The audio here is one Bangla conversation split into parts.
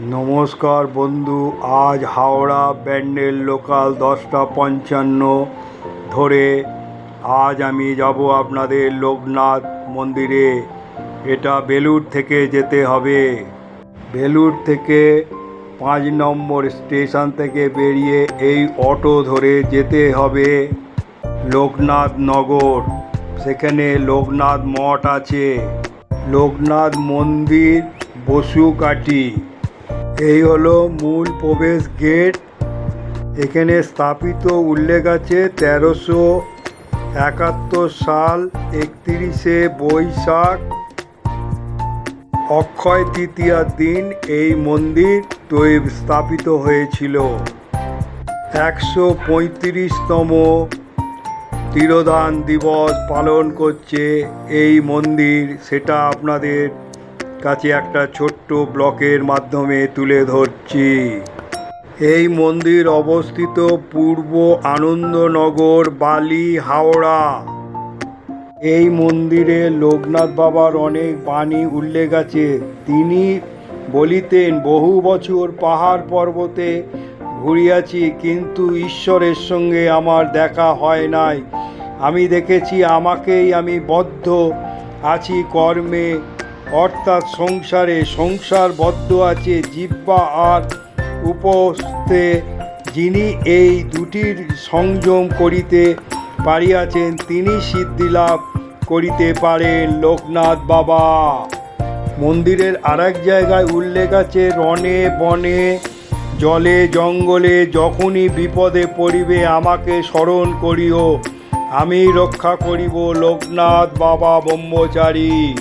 নমস্কার বন্ধু, আজ হাওড়া ব্যান্ডেল লোকাল দশটা পঞ্চান্ন ধরে আজ আমি যাব আপনাদের লোকনাথ মন্দিরে। এটা বেলুর থেকে যেতে হবে। বেলুর থেকে পাঁচ নম্বর স্টেশন থেকে বেরিয়ে এই অটো ধরে যেতে হবে লোকনাথ নগর। সেখানে লোকনাথ মঠ আছে। লোকনাথ মন্দির বসুকাঠি। এই হলো মূল প্রবেশ গেট। এখানে স্থাপিত উল্লেখ আছে তেরোশো একাত্তর সাল একত্রিশে বৈশাখ, অক্ষয় তৃতীয়ার দিন এই মন্দির তৈরি স্থাপিত হয়েছিল। একশো পঁয়ত্রিশতম তিরোধান দিবস পালন করছে এই মন্দির, সেটা আপনাদের কাছে একটা ছোট্ট ব্লকের মাধ্যমে তুলে ধরছি। এই মন্দির অবস্থিত পূর্ব আনন্দনগর, বালি, হাওড়া। এই মন্দিরে লোকনাথ বাবার অনেক বাণী উল্লেখ আছে। তিনি বলিতেন, বহু বছর পাহাড় পর্বতে ঘুরিয়াছি, কিন্তু ঈশ্বরের সঙ্গে আমার দেখা হয় নাই। আমি দেখেছি, আমাকেই আমি বদ্ধ আছি কর্মে। অর্থাৎ সংসারে সংসারবদ্ধ আছে জিব্বা আর উপস্থে যিনি এই দুটির সংযম করিতে পারিয়াছেন, তিনি সিদ্ধিলাভ করিতে পারেন লোকনাথ বাবা। মন্দিরের আরেক জায়গায় উল্লেখ আছে রনে বনে, জলে জঙ্গলে যখনই বিপদে পড়িবে, আমাকে স্মরণ করিও, আমি রক্ষা করিব লোকনাথ বাবা ব্রহ্মচারী।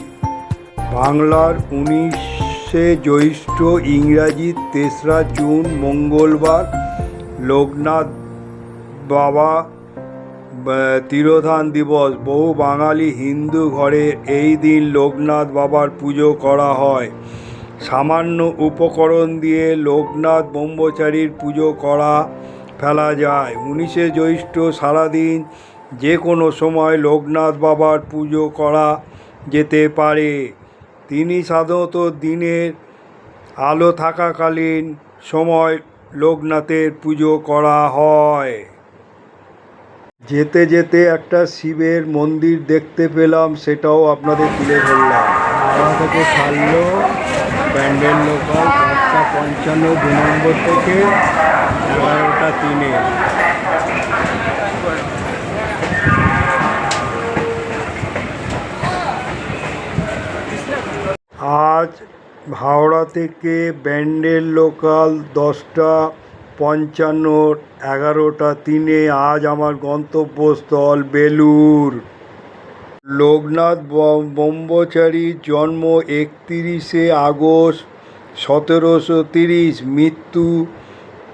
বাংলার উনিশে জ্যৈষ্ঠ ইংরাজি তেসরা জুন মঙ্গলবার লোকনাথ বাবা তিরোধান দিবস। বহু বাঙালি হিন্দু ঘরে এই দিন লোকনাথ বাবার পুজো করা হয়। সামান্য উপকরণ দিয়ে লোকনাথ ব্রহ্মচারীর পুজো করা, ফেলা যায়। উনিশে জ্যৈষ্ঠ সারাদিন যে কোনো সময় লোকনাথ বাবার পুজো করা যেতে পারে। তিনি সাধারণত দিনের আলো থাকাকালীন সময় লোকনাথের পুজো করা হয়। যেতে যেতে একটা শিবের মন্দির দেখতে পেলাম, সেটাও আপনাদের তুলে ধরলাম। হাওড়া থেকে ছাড়লো লোকাল দশটা পঞ্চান্ন দু নম্বর থেকে এগারোটা তিনে আজ হাওড়া থেকে ব্যান্ডেল লোকাল দশটা পঞ্চান্ন, এগারোটা তিনে আজ আমার গন্তব্যস্থল বেলুর লোকনাথ ব্রহ্মচারীর জন্ম একত্রিশে আগস্ট সতেরোশো তিরিশ, মৃত্যু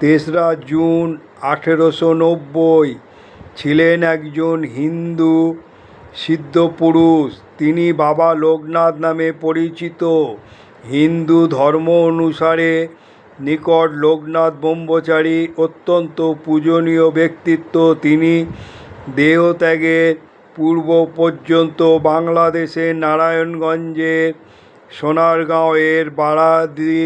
তেসরা জুন আঠেরোশো নব্বই। ছিলেন একজন হিন্দু সিদ্ধপুরুষ তিনি বাবা লোকনাথ নামে পরিচিত। হিন্দু ধর্ম অনুসারে নিকট লোকনাথ ব্রহ্মচারী অত্যন্ত পূজনীয় ব্যক্তিত্ব। তিনি দেহত্যাগের পূর্ব পর্যন্ত বাংলাদেশের নারায়ণগঞ্জের সোনারগাঁওয়ের বারাদি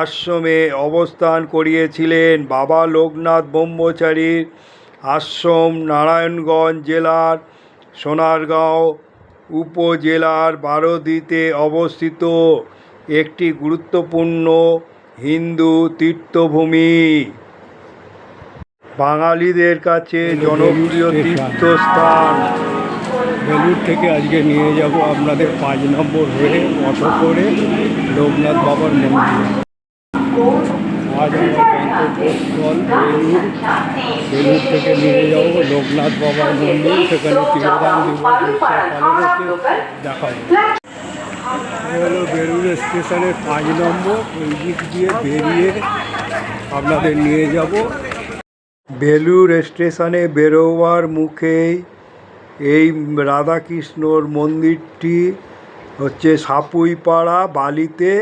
আশ্রমে অবস্থান করিয়েছিলেন। বাবা লোকনাথ ব্রহ্মচারীর আশ্রম নারায়ণগঞ্জ জেলার সোনারগাঁও উপজেলার বারোদিতে অবস্থিত একটি গুরুত্বপূর্ণ হিন্দু তীর্থভূমি। বাঙালিদের কাছে জনপ্রিয় তীর্থস্থান। বেলুর থেকে আজকে নিয়ে যাব আপনাদের পাঁচ নম্বর হয়ে অটো করে লোকনাথ বাবার মন্দির। বেলুর থেকে নিয়ে যাব, লোকনাথ বাবার মন্দির সেখানে বেলুর স্টেশনের পাঁচ নম্বর, ওই দিক দিয়ে বেরিয়ে আপনাদের নিয়ে যাব। বেলুর স্টেশনে বেরোবার মুখেই এই রাধাকৃষ্ণর মন্দিরটি হচ্ছে সাপুইপাড়া বালিতে,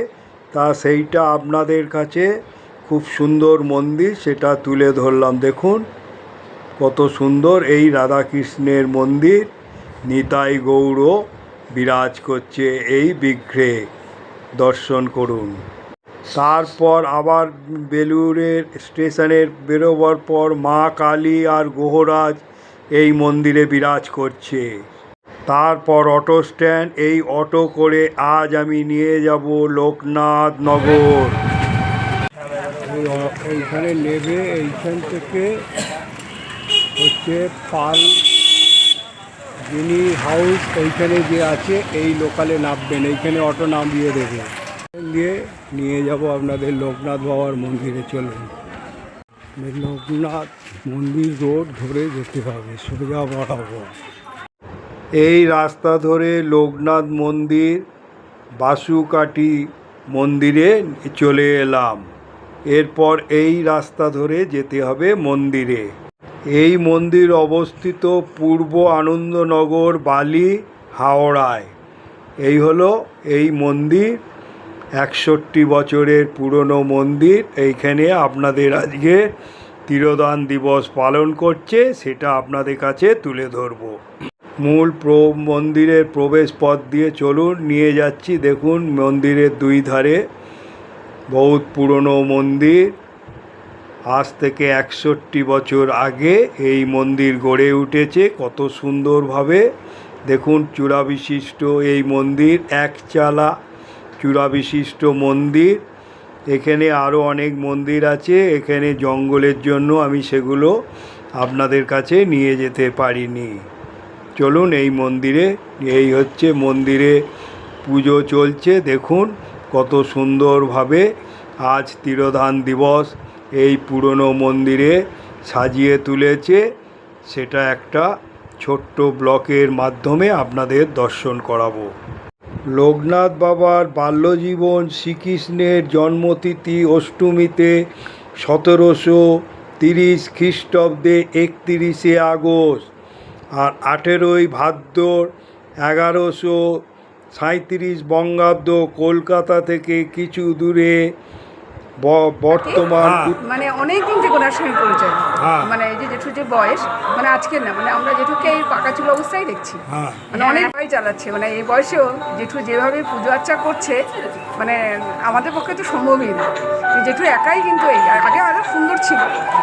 তা সেইটা আপনাদের কাছে খুব সুন্দর মন্দির, সেটা তুলে ধরলাম। দেখুন, কত সুন্দর এই রাধাকৃষ্ণের মন্দির। নিতাই গৌর বিরাজ করছে এই বিগ্রহে দর্শন করুন। তারপর আবার বেলুড়ের স্টেশনের বেরোবার পর মা কালী আর গোহরাজ এই মন্দিরে বিরাজ করছে। তারপর অটো স্ট্যান্ড, এই অটো করে আজ আমি নিয়ে যাব লোকনাথ নগর। এই এইখানে নেবে, এইখান থেকে হচ্ছে পাল যিনি হাউস, এইখানে যে আছে, এই লোকালে নামবেন, এইখানে অটো নামিয়ে দেবে। দিয়ে নিয়ে যাব আপনাদের লোকনাথ বাবার মন্দিরে, চলুন। লোকনাথ মন্দির রোড ধরে যেতে হবে, সোজা বরাবর। এই রাস্তা ধরে লোকনাথ মন্দির বাসুকাটি মন্দিরে চলে এলাম। এরপর এই রাস্তা ধরে যেতে হবে মন্দিরে। এই মন্দির অবস্থিত পূর্ব আনন্দনগর, বালি, হাওড়ায়। এই হলো এই মন্দির, একষট্টি বছরের পুরনো মন্দির। এইখানে আপনাদের আজকে তিরোদান দিবস পালন করছে, সেটা আপনাদের কাছে তুলে ধরবো। মূল প্র, মন্দিরের প্রবেশ পথ দিয়ে চলুন, নিয়ে যাচ্ছি। দেখুন মন্দিরের দুই ধারে বহুত পুরনো মন্দির। আজ থেকে একষট্টি বছর আগে এই মন্দির গড়ে উঠেছে। কত সুন্দরভাবে। দেখুন চূড়া বিশিষ্ট এই মন্দির একচালা চূড়া বিশিষ্ট মন্দির। এখানে আরও অনেক মন্দির আছে। এখানে জঙ্গলের জন্য আমি সেগুলো আপনাদের কাছে নিয়ে যেতে পারিনি। চলুন এই মন্দিরে, এই হচ্ছে মন্দিরে পুজো চলছে। দেখুন কত সুন্দরভাবে আজ তিরোধান দিবস এই পুরনো মন্দিরে সাজিয়ে তুলেছে। সেটা একটা ছোট্ট ব্লকের মাধ্যমে আপনাদের দর্শন করাবো। লোকনাথ বাবার বাল্যজীবন, শ্রীকৃষ্ণের জন্মতিথি, অষ্টমীতে সতেরোশো তিরিশ খ্রিস্টাব্দে একতিরিশে আগস্ট আর আঠেরোই ভাদ্র এগারোশো সাঁইত্রিশ বঙ্গাব্দ কলকাতা থেকে কিছু দূরে বর্তমান মানে অনেক দিন থেকে ওনার সঙ্গে পরিচয় হ্যাঁ। মানে এই যে জেঠুর যে বয়স মানে আজকের না মানে আমরা জেঠুকে এই পাকা চুল অবস্থায় দেখছি। হ্যাঁ। মানে অনেক ভয় চালাচ্ছে মানে এই বয়সেও জেঠু যেভাবে পুজো আর্চা করছে মানে আমাদের পক্ষে তো সম্ভবই না। জেঠু একাই কিন্তু এই আগে আরও সুন্দর ছিল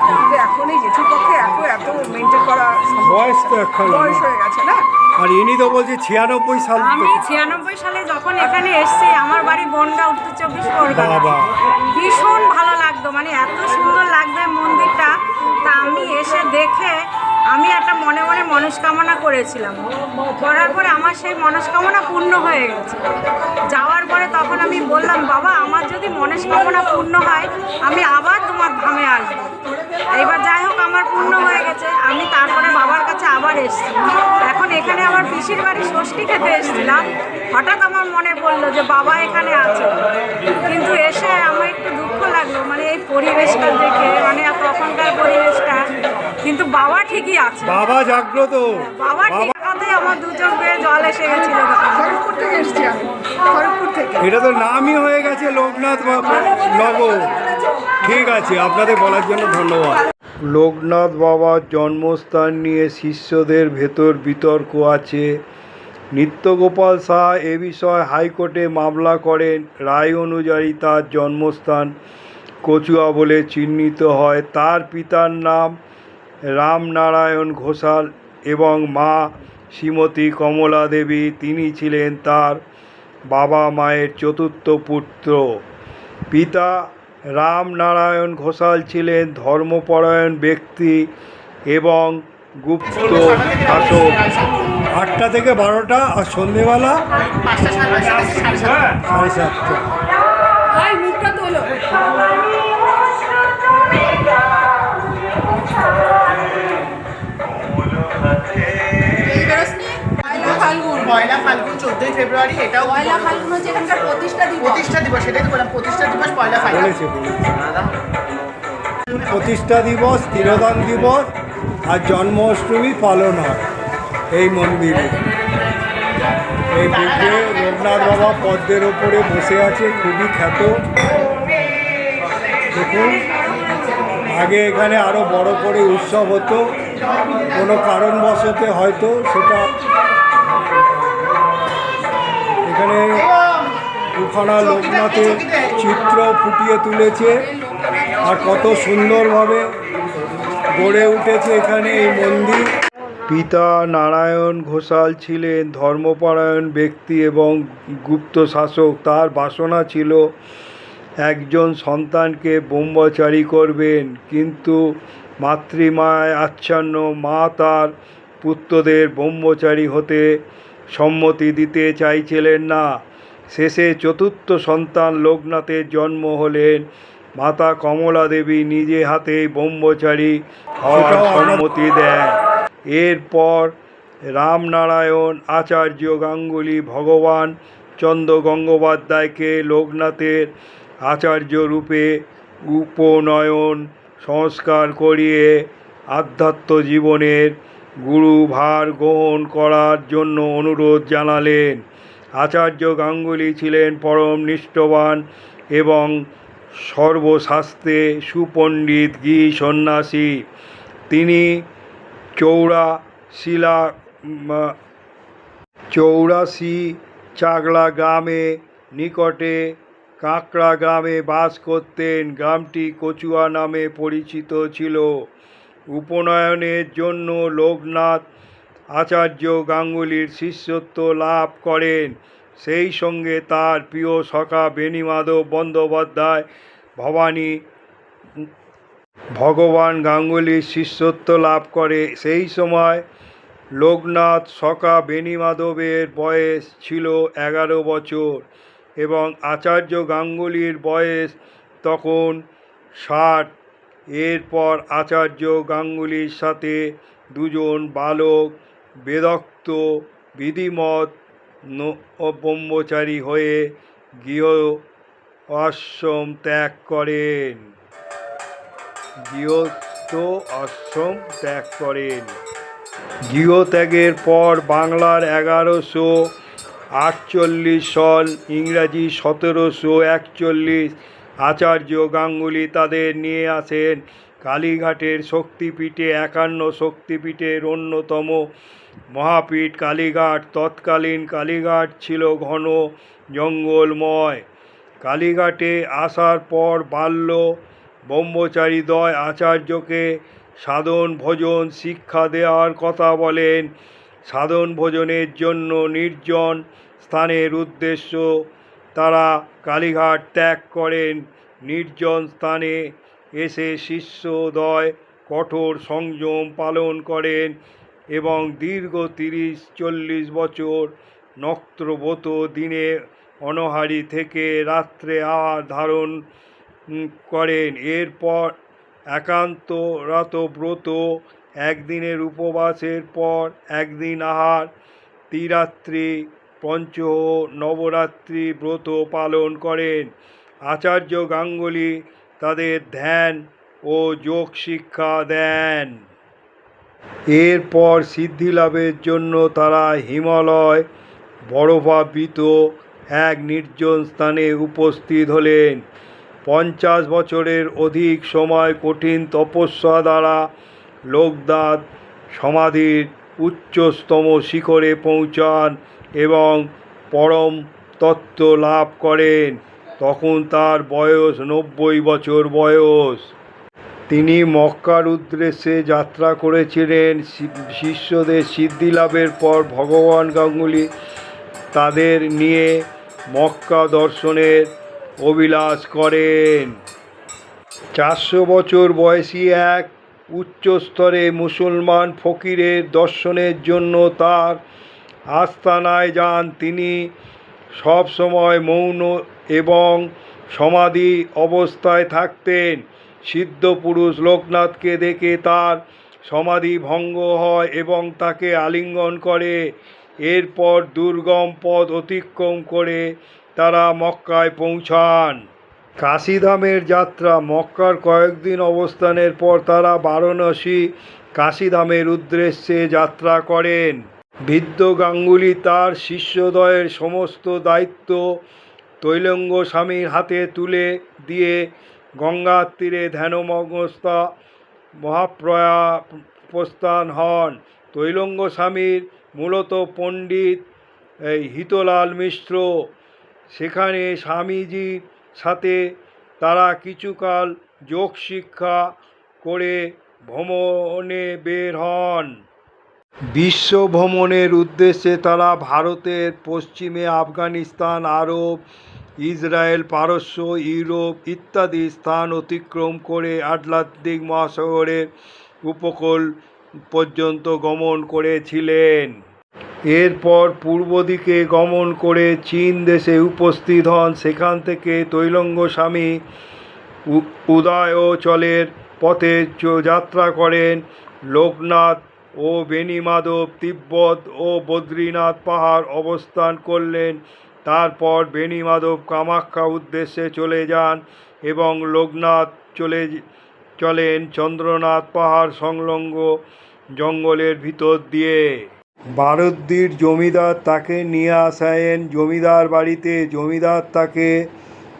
কিন্তু এখন এই জেঠুর পক্ষে এত এত মেনটেন করা বয়স তো বয়স হয়ে গেছে না? আর ইনি তো বলছে ছিয়ানব্বই সাল আমি ছিয়ানব্বই সালে যখন এখানে এসেছি আমার বাড়ি বনগা উত্তর চব্বিশ পরগনা। ভীষণ ভালো লাগতো মানে এত সুন্দর লাগবে মন্দিরটা। তা আমি এসে দেখে আমি একটা মনে মনে মনস্কামনা করেছিলাম। করার পরে আমার সেই মনস্কামনা পূর্ণ হয়ে গেছে। যাওয়ার পরে তখন আমি বললাম বাবা আমার যদি মনস্কামনা পূর্ণ হয় আমি আবার তোমার ধামে আসব। এইবার যাই হোক আমার পূর্ণ হয়ে গেছে। আমি তারপরে বাবার কাছে আবার এসেছি। এখন আমার পিসির বাড়ি ষষ্ঠী খেতে এসেছিলাম। হঠাৎ আমার মনে পড়ল যে বাবা এখানে আছে। কিন্তু এসে আমার একটু দুঃখ লাগল মানে এই পরিবেশটা দেখে মানে তখনকার পরিবেশটা। কিন্তু বাবা ঠিকই আছে। বাবা জাগ্রত। বাবা ঠিক কথাই আমার দু চোখ বেয়ে জল এসে গেছিল। খড়গপুর থেকে এসছি আমি। খড়গপুর থেকে। এটা তো নামই হয়ে গেছে লোকনাথ বাবা নগর ঠিক আছে আপনাদের বলার জন্য ধন্যবাদ। লোকনাথ বাবার জন্মস্থান নিয়ে শিষ্যদের ভেতর বিতর্ক আছে। নিত্যগোপাল শাহ এ বিষয়ে হাইকোর্টে মামলা করেন। রায় অনুযায়ী তার জন্মস্থান কচুয়া বলে চিহ্নিত হয়। তার পিতার নাম রামনারায়ণ ঘোষাল এবং মা শ্রীমতী কমলা দেবী। তিনি ছিলেন তার বাবা মায়ের চতুর্থ পুত্র। পিতা রামনারায়ণ ঘোষাল ছিলেন ধর্মপরায়ণ ব্যক্তি এবং গুপ্ত শাসক। আটটা থেকে বারোটা আর সন্ধেবেলা সাড়ে সাতটা। পয়লা ফাল্গুন চোদ্দই ফেব্রুয়ারি এটাও পয়লা ফাল্গুন হচ্ছে এখানকার প্রতিষ্ঠা দিবস। প্রতিষ্ঠা দিবস সেটাই তো বললাম প্রতিষ্ঠা দিবস পয়লা ফাল্গুন। প্রতিষ্ঠা দিবস তিরোধান দিবস আর জন্মাষ্টমী পালন হয় এই মন্দিরে। এই বুদ্ধে লোকনাথ বাবা পদ্মের ওপরে বসে আছে খুবই খ্যাত। দেখুন আগে এখানে আরও বড় করে উৎসব হতো। কোনো কারণবশতে হয়তো সেটা এখানে দুখানা লোকনাথের চিত্র ফুটিয়ে তুলেছে। আর কত সুন্দরভাবে গড়ে উঠেছে এখানে এই মন্দির। পিতা নারায়ণ ঘোষাল ছিলেন ধর্মপরায়ণ ব্যক্তি এবং গুপ্ত শাসক। তার বাসনা ছিল, একজন সন্তানকে ব্রহ্মচারী করবেন। কিন্তু মাতৃমায় আচ্ছন্ন মা তার পুত্রদের ব্রহ্মচারী হতে সম্মতি দিতে চাইছিলেন না। শেষে চতুর্থ সন্তান লোকনাথের জন্ম হলেন। মাতা কমলা দেবী নিজে হাতেই ব্রহ্মচারী হওয়ার সম্মতি দেন। এরপর রামনারায়ণ আচার্য গাঙ্গুলি ভগবান চন্দ্র গঙ্গোপাধ্যায়কে লোকনাথের আচার্য রূপে উপনয়ন সংস্কার করিয়ে আধ্যাত্ম জীবনের গুরুভার গ্রহণ করার জন্য অনুরোধ জানালেন। আচার্য গাঙ্গুলি ছিলেন পরম নিষ্ঠবান এবং সর্বশাস্ত্রে সুপণ্ডিত গি সন্ন্যাসী। তিনি চৌড়া শিলা চৌরাশি চাগলা গ্রামে নিকটে কাঁকড়া গ্রামে বাস করতেন। গ্রামটি কচুয়া নামে পরিচিত ছিল। উপনয়নের জন্য লোকনাথ আচার্য গাঙ্গুলির শিষ্যত্ব লাভ করেন। সেই সঙ্গে তার প্রিয় সখা বেণীমাধব বন্দ্যোপাধ্যায়, ভবানী ভগবান গাঙ্গুলির শিষ্যত্ব লাভ করে। সেই সময় লোকনাথ সখা বেণীমাধবের বয়স ছিল এগারো বছর এবং আচার্য গাঙ্গুলির বয়স তখন ষাট। এরপর আচার্য গাঙ্গুলির সাথে দুজন বালক, বেদক্ত, বিধিমত ব্রহ্মচারী হয়ে গৃহ আশ্রম ত্যাগ করেন। গৃহস্থ আশ্রম ত্যাগ করেন। গৃহত্যাগের পর বাংলার এগারোশো আটচল্লিশ সন ইংরাজি সতেরোশো একচল্লিশ আচার্য গাঙ্গুলি তাদের নিয়ে আসেন। কালীঘাটের শক্তিপীঠে একান্ন শক্তিপীঠের অন্যতম মহাপীঠ কালীঘাট। তৎকালীন কালীঘাট ছিল ঘন জঙ্গলময়। কালীঘাটে আসার পর বাল্য ব্রহ্মচারীদ্বয় আচার্যকে সাধন, ভোজন, শিক্ষা দেওয়ার কথা বলেন। সাধন ভোজনের জন্য নির্জন স্থানের উদ্দেশ্য তারা কালীঘাট ত্যাগ করেন। নির্জন স্থানে এসে শিষ্যদয় কঠোর সংযম পালন করেন এবং দীর্ঘ তিরিশ, চল্লিশ বছর নক্ত্রব্রত দিনে অনহারি থেকে রাত্রে আহার ধারণ করেন। এরপর একান্ত রাত ব্রত একদিনের উপবাসের পর একদিন আহার ত্রিরাত্রি পঞ্চ নবরাত্রি ব্রত পালন করেন। আচার্য গাঙ্গুলি তাদের ধ্যান ও যোগ শিক্ষা দেন। এরপর সিদ্ধি লাভের জন্য তারা হিমালয় বরফাবৃত এক নির্জন স্থানে উপস্থিত হলেন। পঞ্চাশ বছরের অধিক সময় কঠিন তপস্যা দ্বারা লোকনাথ সমাধির উচ্চতম শিখরে পৌঁছান এবং পরম তত্ত্ব লাভ করেন। তখন তার বয়স নব্বই বছর বয়স। তিনি মক্কার উদ্দেশ্যে যাত্রা করেছিলেন। শিষ্যদের সিদ্ধি লাভের পর ভগবান গাঙ্গুলি তাদের নিয়ে মক্কা দর্শনের অভিলাষ করেন। চারশো বছর বয়সী এক উচ্চস্তরে মুসলমান ফকিরের দর্শনের জন্য তার আস্তানায় যান তিনি। সব সময় মৌন এবং সমাধি অবস্থায় থাকতেন। সিদ্ধ পুরুষ লোকনাথকে দেখে তার সমাধি ভঙ্গ হয় এবং তাকে আলিঙ্গন করে। এরপর দুর্গম পথ অতিক্রম করে তারা মক্কায় পৌঁছান। কাশীধামের যাত্রা, মক্কার কয়েকদিন অবস্থানের পর তারা বারাণসী কাশীধামের উদ্দেশ্যে যাত্রা করেন। বৃদ্ধ গাঙ্গুলি তার শিষ্যদয়ের সমস্ত দায়িত্ব তৈলঙ্গ স্বামীর হাতে তুলে দিয়ে গঙ্গার তীরে ধ্যানমগ্নস্থা মহাপ্রয়া প্রস্থান হন। তৈলঙ্গ স্বামীর মূলত পণ্ডিত এই হিতলাল মিশ্র। সেখানে স্বামীজির সাথে তারা কিছুকাল যোগ শিক্ষা করে ভ্রমণে বের হন। বিশ্ব ভ্রমণের উদ্দেশ্যে তারা ভারতের পশ্চিমে আফগানিস্তান, আরব, ইসরায়েল, পারস্য, ইউরোপ ইত্যাদি স্থান অতিক্রম করে আটলান্টিক মহাসাগরের উপকূল পর্যন্ত গমন করেছিলেন। এরপর পূর্ব দিকে গমন করে চীন দেশে উপস্থিত হন। সেখান থেকে তৈলঙ্গ স্বামী উদয়চলের পথে যাত্রা করেন। লোকনাথ ও বেণীমাধব তিব্বত ও বদ্রীনাথ পাহাড় অবস্থান করলেন। তারপর বেণীমাধব কামাখ্যা উদ্দেশ্যে চলে যান এবং লোকনাথ চলে চলেন চন্দ্রনাথ পাহাড় সংলগ্ন জঙ্গলের ভিতর দিয়ে। বারদ্দির জমিদার তাকে নিয়ে আসেন। জমিদার বাড়িতে জমিদার তাকে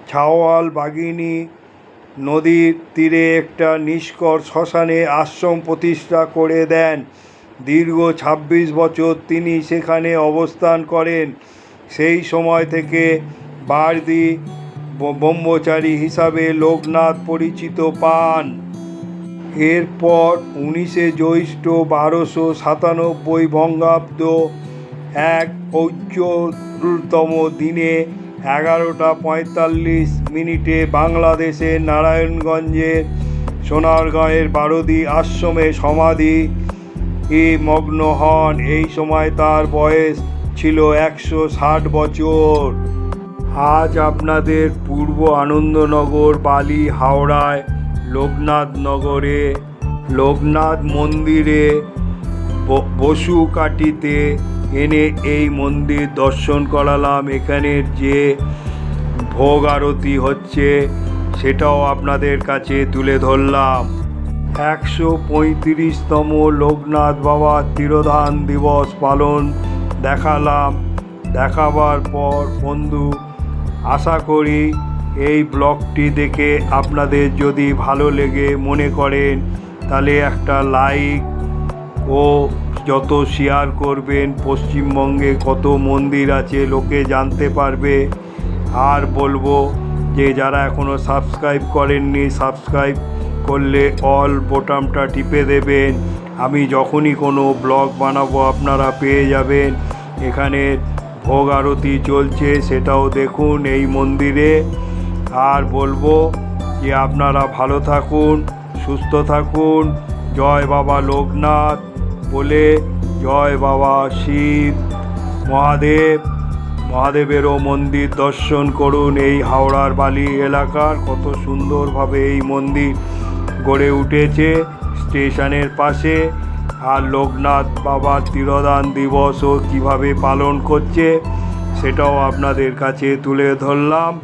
ছাওয়াল, বাগিনী নদীর তীরে একটা নিষ্কর শ্মশানে আশ্রম প্রতিষ্ঠা করে দেন। দীর্ঘ ছাব্বিশ বছর তিনি সেখানে অবস্থান করেন। সেই সময় থেকে বারদি ব্রহ্মচারী হিসাবে লোকনাথ পরিচিত পান। এরপর উনিশে জ্যৈষ্ঠ বারোশো সাতানব্বই বঙ্গাব্দ এক পৌষতম দিনে এগারোটা পঁয়তাল্লিশ মিনিটে বাংলাদেশের নারায়ণগঞ্জের সোনারগাঁয়ের বারদি আশ্রমে সমাধি মগ্ন হন। এই সময় তার বয়স ছিল একশো ষাট বছর। আজ আপনাদের পূর্ব আনন্দনগর, বালি, হাওড়ায়, লোকনাথ নগরে, লোকনাথ মন্দিরে ব- বসুকাটিতে এনে এই মন্দির দর্শন করালাম। এখানের যে ভোগ আরতি হচ্ছে, সেটাও আপনাদের কাছে তুলে ধরলাম। একশো পঁয়ত্রিশতম লোকনাথ বাবার তিরোধান দিবস পালন দেখালাম। দেখাবার পর বন্ধু, আশা করি এই ব্লগটি দেখে আপনাদের যদি ভালো লেগে মনে করেন, তাহলে একটা লাইক ও যত শেয়ার করবেন, পশ্চিমবঙ্গে কত মন্দির আছে লোকে জানতে পারবে। আর বলব যে যারা এখনও সাবস্ক্রাইব করেননি, সাবস্ক্রাইব করলে অল বোতামটা টিপে দেবেন। আমি যখনই কোনো ব্লগ বানাবো, আপনারা পেয়ে যাবেন। এখানে ভোগ আরতি চলছে, সেটাও দেখুন এই মন্দিরে। আর বলব যে আপনারা ভালো থাকুন, সুস্থ থাকুন। জয় বাবা লোকনাথ। বলে, জয় বাবা শিব। মহাদেব, মহাদেবেরও মন্দির দর্শন করুন। এই হাওড়ার বালি এলাকার কত সুন্দরভাবে এই মন্দির গড়ে উঠেছে। স্টেশনের পাশে আর লোকনাথ বাবার তিরোধান দিবসও কীভাবে পালন করছে, সেটাও আপনাদের কাছে তুলে ধরলাম।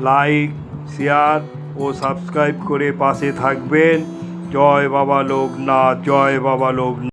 লাইক, শেয়ার ও সাবস্ক্রাইব করে পাশে থাকবেন। জয় বাবা লোকনাথ, জয় বাবা লোকনাথ।